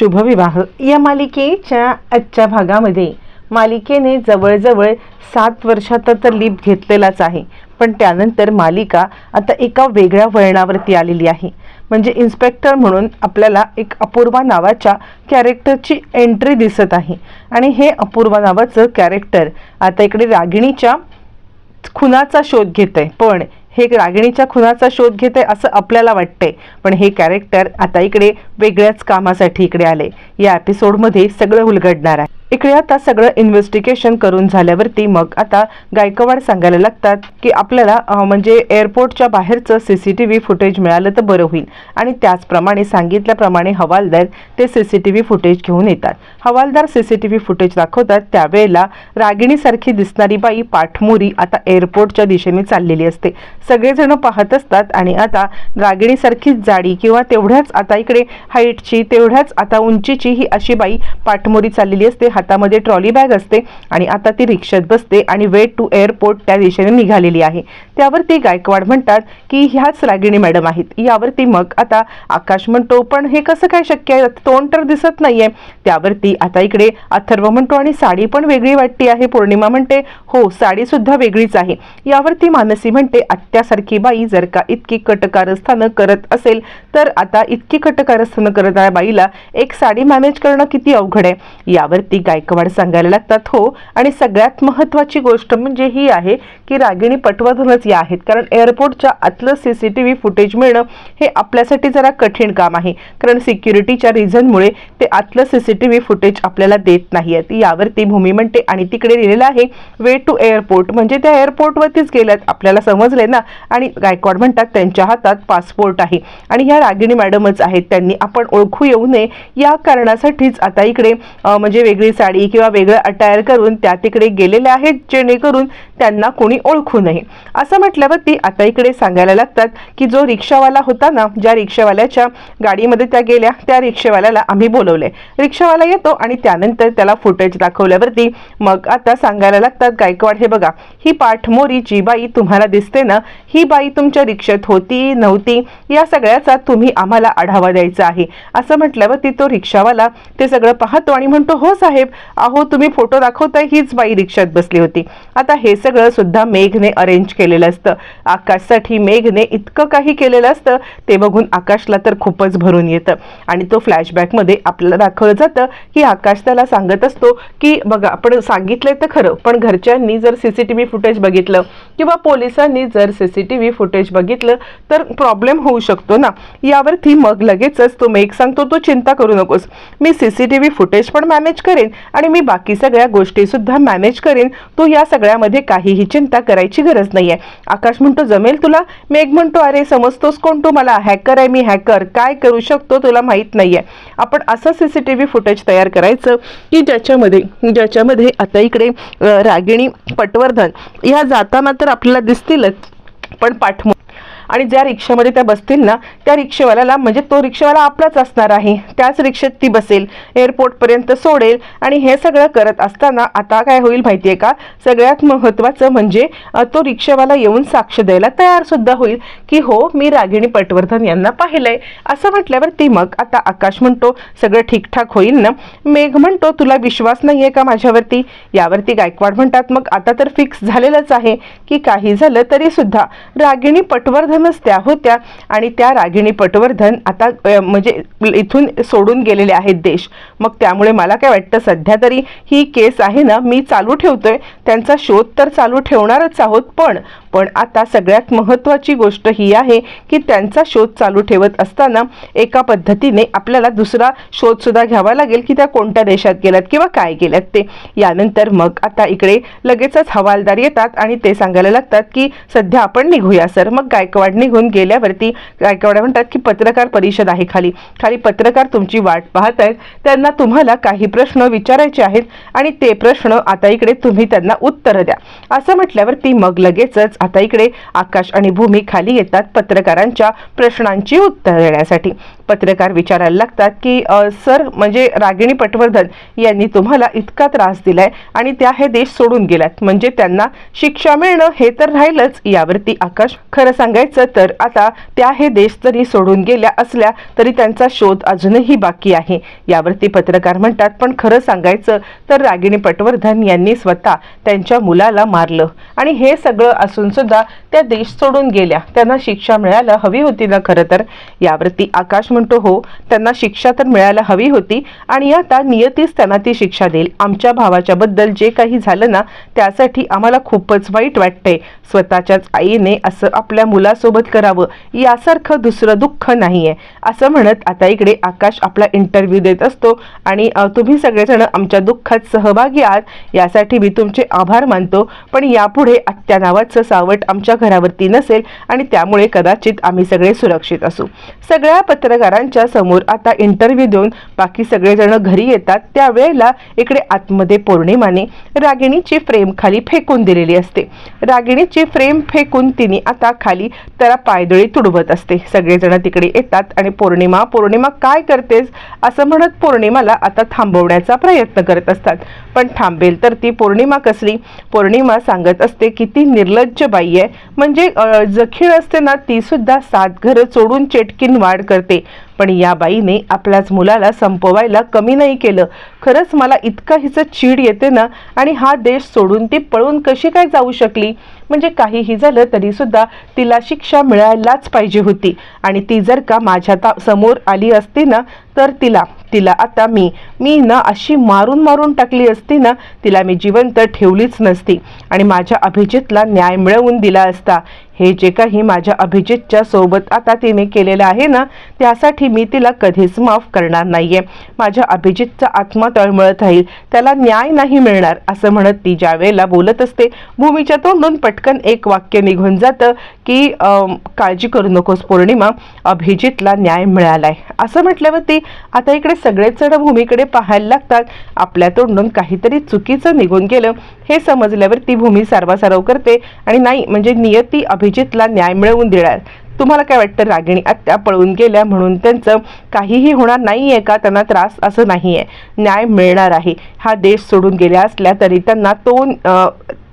शुभविवाह. या मालिकेच्या आजच्या भागामध्ये मालिकेने जवळजवळ सात वर्षाचा तर लीप घेतलेलाच आहे. पण त्यानंतर मालिका आता एका वेगळ्या वळणावरती आलेली आहे. म्हणजे इन्स्पेक्टर म्हणून आपल्याला एक अपूर्वा नावाच्या कॅरेक्टरची एंट्री दिसत आहे. आणि हे अपूर्वा नावाचं कॅरेक्टर आता इकडे रागिणीच्या खुनाचा शोध घेत आहे पण हे रागिणीच्या खुनाचा शोध घेत आहे असं आपल्याला वाटतंय. पण हे कॅरेक्टर आता इकडे वेगळ्याच कामासाठी इकडे आले. या एपिसोडमध्ये सगळं उलगडणार आहे. इकडे आता सगळं इन्व्हेस्टिगेशन करून झाल्यावरती मग आता गायकवाड सांगायला लागतात की आपल्याला म्हणजे एअरपोर्टच्या बाहेरचं C C T V footage मिळालं तर बरं होईल. आणि त्याचप्रमाणे सांगितल्याप्रमाणे हवालदार ते C C T V footage घेऊन येतात. हवालदार C C T V footage दाखवतात. त्यावेळेला रागिणीसारखी दिसणारी बाई पाठमोरी आता एअरपोर्टच्या दिशेने चाललेली असते. सगळेजण पाहत असतात आणि आता रागिणीसारखीच जाडी किंवा तेवढ्याच आता इकडे हाईटची तेवढ्याच आता उंचीची ही अशी बाई पाठमोरी चाललेली असते. हातामध्ये ट्रॉली बॅग असते आणि आता ती रिक्षेत बसते आणि वे टू एअरपोर्ट त्या दिशेने निघालेली आहे. त्यावरती गायकवाड म्हणतात की ह्याच रागिणी मॅडम आहेत. यावरती मग आता आकाश म्हणतो पण हे कसं काय शक्य आहे? तोंड तर दिसत नाहीये. त्यावरती आता इकडे अथर्व म्हणतो आणि साडी पण वेगळी वाटते आहे. पौर्णिमा म्हणते हो साडी सुद्धा वेगळीच आहे. यावरती मानसी म्हणते आत्यासारखी बाई जर का इतकी कटकारस्थानं करत असेल तर आता इतकी कटकारस्थानं करणाऱ्या बाईला एक साडी मॅनेज करणं किती अवघड आहे? यावरती गायकवाड सांगायला लागतात हो आणि सगळ्यात महत्त्वाची गोष्ट म्हणजे ही आहे की रागिणी पटवर्धनच या आहेत. कारण एअरपोर्टच्या आतलं C C T V footage मिळणं हे आपल्यासाठी जरा कठीण काम आहे. कारण सिक्युरिटीच्या रिझनमुळे ते आतलं C C T V footage आपल्याला देत नाही आहेत यावरती भूमी म्हणते आणि तिकडे लिहिलेलं आहे वेळ वे टू एअरपोर्ट म्हणजे त्या एअरपोर्टवरतीच गेल्यात. आपल्याला समजले ना? आणि गायकवाड म्हणतात त्यांच्या हातात पासपोर्ट आहे. आणि ह्या रागिणी मॅडमच आहेत. त्यांनी आपण ओळखू येऊ नये. या कारणासाठीच आता इकडे म्हणजे वेगळी साडी किंवा वेगळं अटायर करून त्या तिकडे गेलेल्या आहेत जेणेकरून त्यांना कोणी ओळखू नये. असं म्हटल्यावरती आता इकडे सांगायला लागतात की जो रिक्षावाला होता ना ज्या रिक्षावाल्याच्या गाडीमध्ये त्या गेल्या त्या रिक्षावाल्याला आम्ही बोलवले रिक्षावाला येतो आणि त्यानंतर त्याला फुटेज दाखवल्यावरती मग आता सांगायला लागतात गायकवाड हे बघा ही पाठमोरी जी बाई तुम्हाला दिसते ना ही बाई तुमच्या रिक्षेत होती नव्हती या सगळ्याचा तुम्ही आम्हाला आढावा द्यायचा आहे. असं म्हटल्यावरती तो रिक्षावाला ते सगळं पाहतो आणि म्हणतो हो साहेब अहो तुम्ही फोटो दाखवताय हीच बाई रिक्षात बसली होती. आता हे सगळं सुद्धा मेघने अरेंज केलेलं असतं. आकाशसाठी मेघने इतकं काही केलेलं असतं ते बघून आकाशला तर खूपच भरून येतं. आणि तो फ्लॅशबॅकमध्ये आपल्याला दाखवलं जातं की आकाश त्याला सांगत असतो की बघा आपण सांगितलंय तर खरं पण घरच्या पोलिसांनी जर C C T V footage बघितलं किंवा पोलिसांनी जर C C T V footage बघितलं तर प्रॉब्लेम होऊ शकतो ना. यावरती मग लगेचच तो मेघ सांगतो तो चिंता करू नकोस. मी C C T V footage पण मॅनेज करेन आणि मी बाकी सगळ्या गोष्टी सुद्धा मॅनेज करेन. तू या सगळ्यामध्ये काहीही चिंता करायची गरज नाहीये. आकाश म्हणतो जमेल तुला? मेघ म्हणतो अरे समजतोस कोण तू? मला हॅकर आहे मी हॅकर काय करू शकतो तुला माहीत नाहीये. आपण असं सीसीटीव्ही फुटेज तयार करायचं की ज्याच्यामध्ये ज्याच्यामध्ये आता इकडे रागिणी पटवर्धन. ह्या जाताना तर आपल्याला दिसतीलच पण पाठमो आणि ज्या रिक्षामध्ये त्या बसतील ना त्या रिक्षेवाल्याला म्हणजे तो रिक्षावाला आपलाच असणार आहे. त्याच रिक्षेत ती बसेल एअरपोर्टपर्यंत सोडेल आणि हे सगळं करत असताना आता काय होईल माहिती आहे का? सगळ्यात महत्त्वाचं म्हणजे तो रिक्षावाला येऊन साक्ष द्यायला तयारसुद्धा होईल की हो मी रागिणी पटवर्धन यांना पाहिलंय. असं म्हटल्यावर ती मग आता आकाश म्हणतो सगळं ठीकठाक होईल ना? मेघ म्हणतो तुला विश्वास नाही आहे का माझ्यावरती? यावरती गायकवाड म्हणतात मग आता तर फिक्स झालेलंच आहे की काही झालं तरी सुद्धा. रागिणी पटवर्धनच त्या होत्या आणि त्या रागिणी पटवर्धन आता म्हणजे इथून सोडून गेलेले आहेत देश. मग त्यामुळे मला काय वाटतं सध्या तरी ही केस आहे ना मी चालू ठेवतोय. त्यांचा शोध तर चालू ठेवणारच आहोत पण पण आता सगळ्यात महत्त्वाची गोष्ट ही आहे की त्यांचा शोध चालू ठेवत असताना एका पद्धतीने आपल्याला दुसरा शोधसुद्धा घ्यावा लागेल की त्या कोणत्या देशात गेल्यात किंवा काय गेल्यात ते. यानंतर मग आता इकडे लगेचच हवालदार येतात आणि ते सांगायला लागतात की सध्या आपण निघूया सर. मग गायकवाड निघून गेल्यावरती गायकवाड म्हणतात की पत्रकार परिषद आहे खाली. खाली पत्रकार तुमची वाट पाहत आहेत. त्यांना तुम्हाला काही प्रश्न विचारायचे आहेत आणि ते प्रश्न आता इकडे तुम्ही त्यांना उत्तर द्या. असं म्हटल्यावरती मग लगेचच आता इकडे आकाश आणि भूमी खाली येतात पत्रकारांच्या प्रश्नांची उत्तर देण्यासाठी. पत्रकार विचारायला लागतात की सर म्हणजे रागिणी पटवर्धन यांनी तुम्हाला इतका त्रास दिलाय आणि त्या हे देश सोडून गेल्यात. म्हणजे त्यांना शिक्षा मिळणं हे तर राहिलंच. यावरती आकाश खरं सांगायचं तर आता त्या हे देश जरी सोडून गेल्या असल्या तरी त्यांचा शोध अजूनही बाकी आहे. यावरती पत्रकार म्हणतात पण खरं सांगायचं तर रागिणी पटवर्धन यांनी स्वतः त्यांच्या मुलाला मारलं आणि हे सगळं असून सुद्धा त्या देश सोडून गेल्या. त्यांना शिक्षा मिळायला हवी होती ना खरं तर? यावरती आकाश म्हणतो हो त्यांना शिक्षा तर मिळायला हवी होती आणि आता नियतीच त्यांना ती शिक्षा देईल. आमच्या भावाच्या बद्दल जे काही झालं ना त्यासाठी आम्हाला खूपच वाईट वाटतंय. स्वतःच्याच आईने असं आपल्या मुलासोबत करावं यासारखं दुसरं दुःख नाहीये. असं म्हणत आता इकडे आकाश आपला इंटरव्ह्यू देत असतो आणि तुम्ही सगळेजण आमच्या दुःखात सहभागी आहात यासाठी मी तुमचे आभार मानतो. पण यापुढे आत्या नावाचं सावट आमच्या घरावरती नसेल आणि त्यामुळे कदाचित आम्ही सगळे सुरक्षित असू. सगळ्या पत्रकारांच्या समोर आता इंटरव्ह्यू देऊन बाकी सगळेजण घरी येतात त्यावेळेला इकडे आतमध्ये पौर्णिमाने रागिणीची फ्रेम खाली फेकून दिलेली असते. रागिणीची फ्रेम फेकून तिने आता खाली त्याला पायदळी तुडवत असते. सगळेजण तिकडे येतात आणि पौर्णिमा पौर्णिमा काय करतेस? असं म्हणत पौर्णिमाला आता थांबवण्याचा प्रयत्न करत असतात. पण थांबेल तर ती पौर्णिमा कसली? पौर्णिमा सांगत असते की ती निर्लज्ज बाई आहे. म्हणजे जखीळ असते ना ती सुद्धा सात घरं सोडून चेटकीन वाढ करते. पण या बाईने आपल्याच मुलाला संपवायला कमी नाही केलं. खरंच मला इतका हिचं चीड येते ना आणि हा देश सोडून ती पळून कशी काय जाऊ शकली? म्हणजे काहीही झालं तरीसुद्धा तिला शिक्षा मिळायलाच पाहिजे होती. आणि ती जर का माझ्या ता समोर आली असती ना तर तिला तिला आता मी मी ना अशी मारून मारून टाकली असती ना तिला मी जिवंत ठेवलीच नसती. आणि माझ्या अभिजितला न्याय मिळवून दिला असता. हे जे काही माझ्या अभिजितच्या सोबत आता तिने केलेलं आहे ना त्यासाठी मी तिला कधीच माफ करणार नाहीये. माझ्या अभिजितचा आत्मा तळमळत राहील. त्याला न्याय नाही मिळणार असं म्हणत ती ज्या वेळेला बोलत असते भूमीच्या तोंडून पटकन एक वाक्य निघून जातं की काळजी करू नकोस पौर्णिमा अभिजितला न्याय मिळालाय. असं म्हटल्यावरती आता इकडे सगळेच जण भूमीकडे पाहायला लागतात. आपल्या तोंडून काहीतरी चुकीचं निघून गेलं. हे समजल्यावर ती भूमी सारवासारव करते आणि नाही म्हणजे नियती अभिजितला न्याय मिळवून देणार. तुम्हाला काय वाटतं? रागिणी आत्या पळून गेल्या म्हणून त्यांचं काहीही होणार नाही आहे का? त्यांना त्रास असं नाही आहे न्याय मिळणार आहे. हा देश सोडून गेल्या असल्या तरी त्यांना तो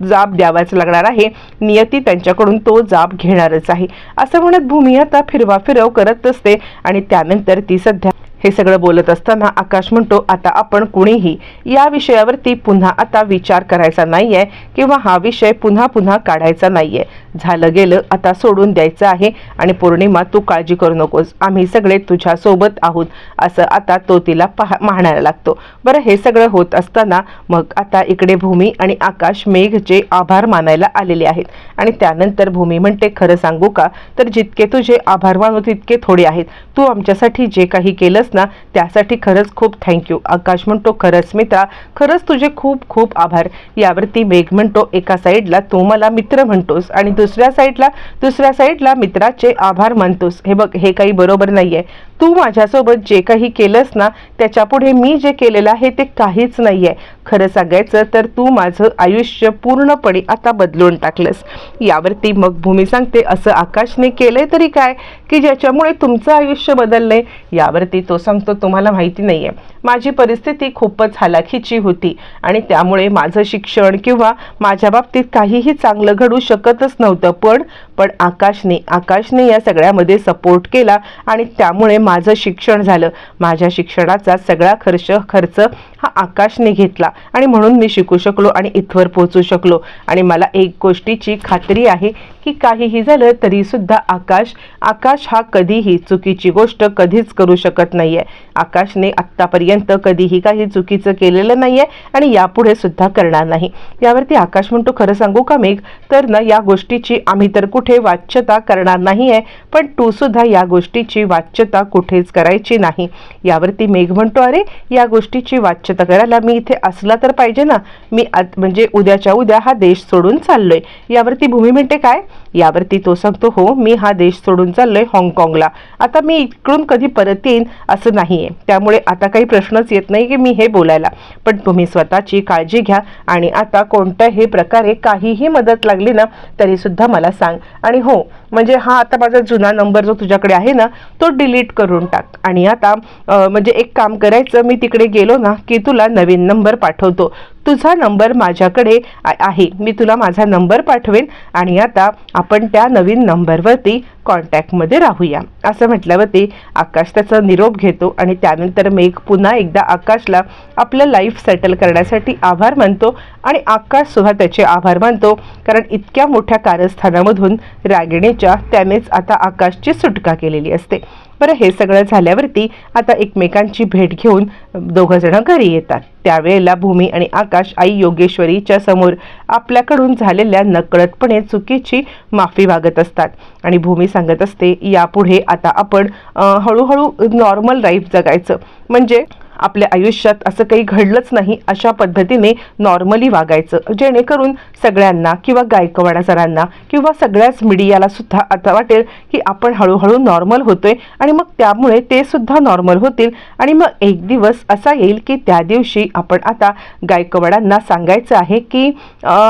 जाब द्यावाच लागणार आहे. नियती त्यांच्याकडून तो जाब घेणारच आहे. असं म्हणत भूमी आता फिरवा फिरव करत असते आणि त्यानंतर ती सध्या हे सगळं बोलत असताना आकाश म्हणतो आता आपण कुणीही या विषयावरती पुन्हा आता विचार करायचा नाहीये किंवा हा विषय पुन्हा पुन्हा काढायचा नाहीये. झालं गेलं आता सोडून द्यायचं आहे आणि पौर्णिमा तू काळजी करू नकोस. आम्ही सगळे तुझ्या सोबत आहोत असं आता तो तिला पाहा म्हणायला लागतो. बरं हे सगळं होत असताना मग आता इकडे भूमी आणि आकाश मेघचे आभार मानायला आलेले आहेत. आणि त्यानंतर भूमी म्हणते खरं सांगू का? तर जितके तुझे आभार मानू तितके थोडे आहेत. तू आमच्यासाठी जे काही केलंस ना त्यासाठी खरंच खूप थँक्यू आकाश म्हणतो खरंच मित्रा खरंच तुझे खूप खूप आभार. यावरती मेघ म्हणतो एका साईडला तू मला मित्र म्हणतोस आणि दुसऱ्या साईडला दुसऱ्या साईडला मित्राचे आभार मानतोस. हे बघ हे काही बरोबर नाहीये. तू माझ्यासोबत जे काही केलंस ना त्याच्यापुढे मी जे केलेलं आहे ते काहीच नाही आहे खरं सांगायचं तर तू माझं आयुष्य पूर्णपणे आता बदलून टाकलंस. यावरती मग भूमी सांगते असं आकाशने केलंय तरी काय? की ज्याच्यामुळे तुमचं आयुष्य बदललंय यावरती तो सांगतो तुम्हाला माहिती नाही आहे माझी परिस्थिती खूपच हालाखीची होती आणि त्यामुळे माझं शिक्षण किंवा माझ्या बाबतीत काहीही चांगलं घडू शकतच नव्हतं. पण पण आकाशने आकाशने या सगळ्यामध्ये सपोर्ट केला आणि त्यामुळे माझं शिक्षण झालं. माझ्या शिक्षणाचा सगळा खर्च खर्च हा आकाशने घेतला. आणि म्हणून मी शिकू शकलो आणि इथवर पोहोचू शकलो. आणि मला एक गोष्टीची खात्री आहे की काहीही झालं तरीसुद्धा आकाश आकाश हा कधीही चुकीची गोष्ट कधीच करू शकत नाही आहे आकाशने आत्तापर्यंत कधीही काही चुकीचं केलेलं नाही आहे आणि यापुढे सुद्धा करणार नाही. यावरती आकाश म्हणतो खरं सांगू का मेघ? तर ना या गोष्टीची आम्ही तर कुठे वाच्यता करणार नाही आहे पण तू सुद्धा या गोष्टीची वाच्यता कुठेच करायची नाही. यावरती मेघ म्हणतो अरे या गोष्टीची स्वच्छता करायला मी इथे असला तर पाहिजे ना? मी आत- म्हणजे उद्याच्या उद्या हा देश सोडून चाललोय. यावरती भूमी म्हणते काय? यावरती तो सांगतो हो मी हा देश सोडून चाललोय हाँगकाँगला. आता मी इकडून कधी परत येईन असं नाही आहे त्यामुळे आता काही प्रश्नच येत नाही की मी हे बोलायला. पण तुम्ही स्वतःची काळजी घ्या आणि आता कोणत्याही प्रकारे काहीही मदत लागली ना तरी सुद्धा मला सांग. आणि हो म्हणजे हा आता माझा जुना नंबर जो तुझ्याकडे आहे ना तो डिलीट करून टाक. आणि आता म्हणजे एक काम करायचं मी तिकडे गेलो ना की तुला नवीन नंबर पाठवतो. तुझा नंबर माझ्याकडे आहे. मी तुला माझा नंबर पाठवेन आणि आता आपण त्या नवीन नंबरवरती कॉन्टॅक्टमध्ये राहूया. असं म्हटल्यावरती आकाश त्याचा निरोप घेतो आणि त्यानंतर मेघ पुन्हा एकदा आकाशला आपलं लाईफ सेटल करण्यासाठी आभार मानतो आणि आकाश सुद्धा त्याचे आभार मानतो. कारण इतक्या मोठ्या कारस्थानामधून रागिणीच्या त्यानेच आता आकाशची सुटका केलेली असते. बरं हे सगळं झाल्यावरती आता एकमेकांची भेट घेऊन दोघंजणं घरी येतात. त्यावेळेला भूमी आणि आकाश आई योगेश्वरीच्या समोर आपल्याकडून झालेल्या नकळतपणे चुकीची माफी मागत असतात. आणि भूमी सांगत असते यापुढे आता आपण हळूहळू नॉर्मल लाईफ जगायचं. म्हणजे आपल्या आयुष्यात असं काही घडलंच नाही अशा पद्धतीने नॉर्मली वागायचं. जेणेकरून सगळ्यांना किंवा गायकवाड सरांना किंवा सगळ्याच मीडियाला सुद्धा आता वाटेल की आपण हळूहळू नॉर्मल होतोय आणि मग त्यामुळे ते सुद्धा नॉर्मल होतील आणि मग एक दिवस असा येईल की त्या दिवशी आपण आता गायकवाडांना सांगायचं आहे की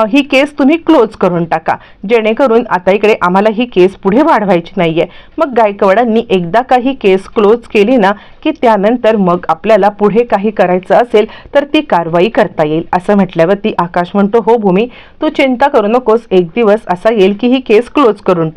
ही केस तुम्ही क्लोज करून टाका. जेणेकरून आता इकडे आम्हाला ही केस पुढे वाढवायची नाहीये. मग गायकवाडांनी एकदा का ही केस क्लोज केली ना की त्यानंतर मग आपल्याला पुढे काही करायचं असेल तर ती कारवाई करता येईल असं म्हटल्यावर ती आकाश म्हणतो हो भूमी तू चिंता करू नकोस एक दिवस असा येईल की ही केस क्लोज करून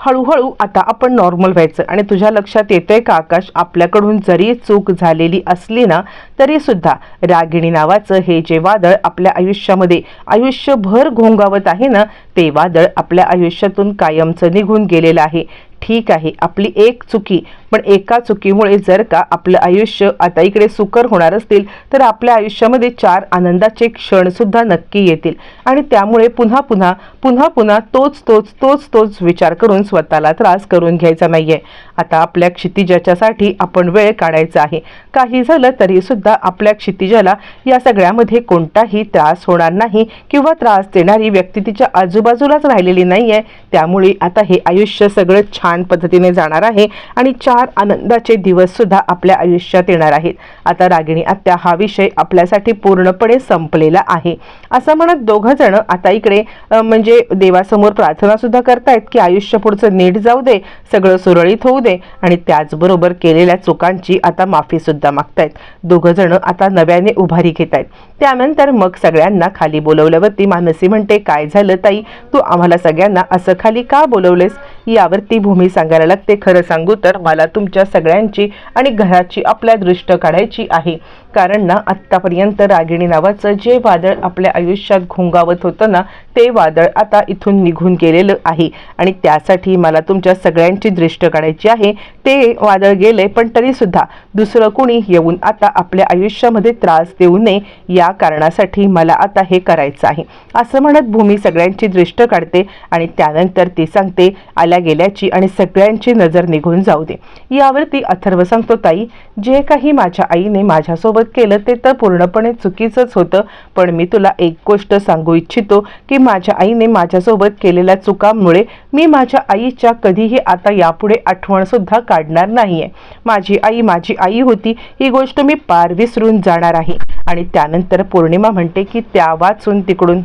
हळूहळू आता आपण नॉर्मल व्हायचं आणि तुझ्या लक्षात येतंय का आकाश? आपल्याकडून जरी चूक झालेली असली ना तरी सुद्धा रागिणी नावाचं हे जे वादळ आपल्या आयुष्यामध्ये आयुष्यभर घोंगावत आहे ना ते वादळ आपल्या आयुष्यातून कायमचं निघून गेलेलं आहे. ठीक आहे आपली एक चुकी पण एका चुकीमुळे जर का आपलं आयुष्य आता इकडे सुकर होणार असतील तर आपल्या आयुष्यामध्ये चार आनंदाचे क्षण सुद्धा नक्की येतील. आणि त्यामुळे पुन्हा पुन्हा पुन्हा पुन्हा तोच तोच तोच तोच विचार करून स्वतःला त्रास करून घ्यायचा नाहीये. आता आपल्या क्षितिजाच्यासाठी आपण वेळ काढायचा आहे. काही झालं तरी सुद्धा आपल्या क्षितिजाला या सगळ्यामध्ये कोणताही त्रास होणार नाही किंवा त्रास देणारी व्यक्ती तिच्या आजूबाजूलाच राहिलेली नाहीये. त्यामुळे आता हे आयुष्य सगळं छान छान पद्धतीने जाणार आहे आणि चार आनंदाचे दिवस सुद्धा आपल्या आयुष्यात येणार आहेत. आता रागिणी आत्या हा विषय आपल्यासाठी पूर्णपणे संपलेला आहे. असं म्हणत दोघं जण आता इकडे म्हणजे देवासमोर प्रार्थना सुद्धा करतायत की आयुष्य पुढचं नीट जाऊ दे सगळं सुरळीत होऊ दे आणि त्याचबरोबर केलेल्या चुकांची आता माफी सुद्धा मागतायत. दोघं जण आता नव्याने उभारी घेत आहेत त्यानंतर मग सगळ्यांना खाली बोलवल्यावरती मानसी म्हणते काय झालं ताई? तू आम्हाला सगळ्यांना असं खाली का बोलवलेस? आवर्ती भूमी सांगायला लागते. खरं सांगू तर मला तुमच्या सगळ्यांची आणि घराची आपल्या दृष्ट काढायची आहे. कारण ना आत्तापर्यंत रागिणी नावाचं जे वादळ आपल्या आयुष्यात घोंगावत होतं ना ते वादळ आता इथून निघून गेलेलं आहे. आणि त्यासाठी मला तुमच्या सगळ्यांची दृष्ट काढायची आहे. ते वादळ गेले पण तरी सुद्धा दुसरं कुणी येऊन आता आपल्या आयुष्यामध्ये त्रास देऊ नये या कारणासाठी मला आता हे करायचं आहे. असं म्हणत भूमी सगळ्यांची दृष्ट काढते आणि त्यानंतर ती सांगते आल्या गेल्याची आणि सगळ्यांची नजर निघून जाऊ दे. यावरती अथर्व सांगतो ताई जे काही माझ्या आईने माझ्यासोबत केलं ते तर पूर्णपणे चुकीचंच होतं. पण मी तुला एक गोष्ट सांगू इच्छितो की माझ्या आईने माझ्यासोबत केलेल्या चुकांमुळे मी माझ्या आईच्या कधीही आता यापुढे आठवण सुद्धा काढणार नाहीये. माझी आई माझी आई होती ही गोष्ट मी पार विसरून जाणार आहे. आणि त्यानंतर पौर्णिमा म्हणते की त्या वाचून तिकडून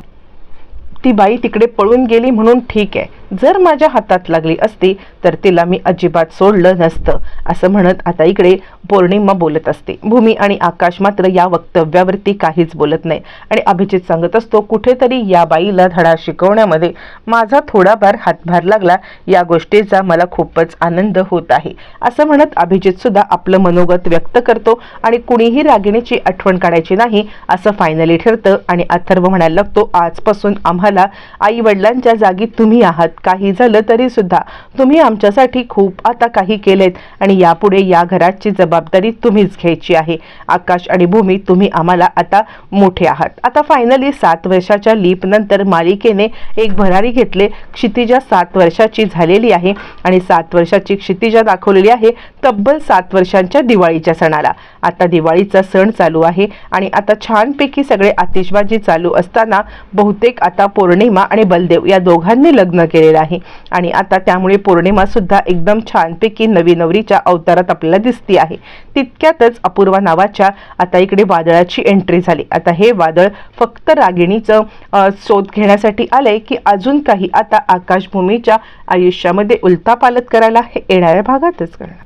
ती बाई तिकडे पळून गेली म्हणून ठीक आहे. जर माझ्या हातात लागली असती तर तिला मी अजिबात सोडलं नसतं असं म्हणत आता इकडे पौर्णिमा बोलत असते. भूमी आणि आकाश मात्र या वक्तव्यावरती काहीच बोलत नाही. आणि अभिजित सांगत असतो कुठेतरी या बाईला धडा शिकवण्यामध्ये माझा थोडाफार हातभार लागला. या गोष्टीचा मला खूपच आनंद होत आहे. असं म्हणत अभिजित सुद्धा आपलं मनोगत व्यक्त करतो आणि कुणीही रागिणीची आठवण काढायची नाही असं फायनली ठरतं आणि अथर्व म्हणायला लागतो आजपासून आम्हाला आई वडिलांच्या जागी तुम्ही आहात. काही झालं तरी सुद्धा तुम्ही आमच्यासाठी खूप आता काही केलेत आणि यापुढे या घराची जबाबदारी तुम्हीच घ्यायची आहे. आकाश आणि भूमी तुम्ही आम्हाला आता मोठे आहात. आता फायनली सात वर्षाच्या लीप नंतर मालिकेने एक भरारी घेतले. क्षितिजा सात वर्षाची झालेली आहे आणि सात वर्षाची क्षितिजा दाखवलेली आहे तब्बल सात वर्षांच्या दिवाळीच्या सणाला. आता दिवाळीचा सण चालू आहे आणि आता छानपैकी सगळे आतिषबाजी चालू असताना बहुतेक आता पौर्णिमा आणि बलदेव या दोघांनी लग्न केले. झालेला आहे. आणि आता त्यामुळे पौर्णिमा सुद्धा एकदम छानपैकी नवी नवरीच्या अवतारात आपल्याला दिसती आहे. तितक्यातच अपूर्वा नावाच्या आता इकडे वादळाची एंट्री झाली. आता हे वादळ फक्त रागिणीचं शोध घेण्यासाठी आलंय की अजून काही आता आकाशभूमीच्या आयुष्यामध्ये उलथापालत करायला हे येणाऱ्या भागातच करणार.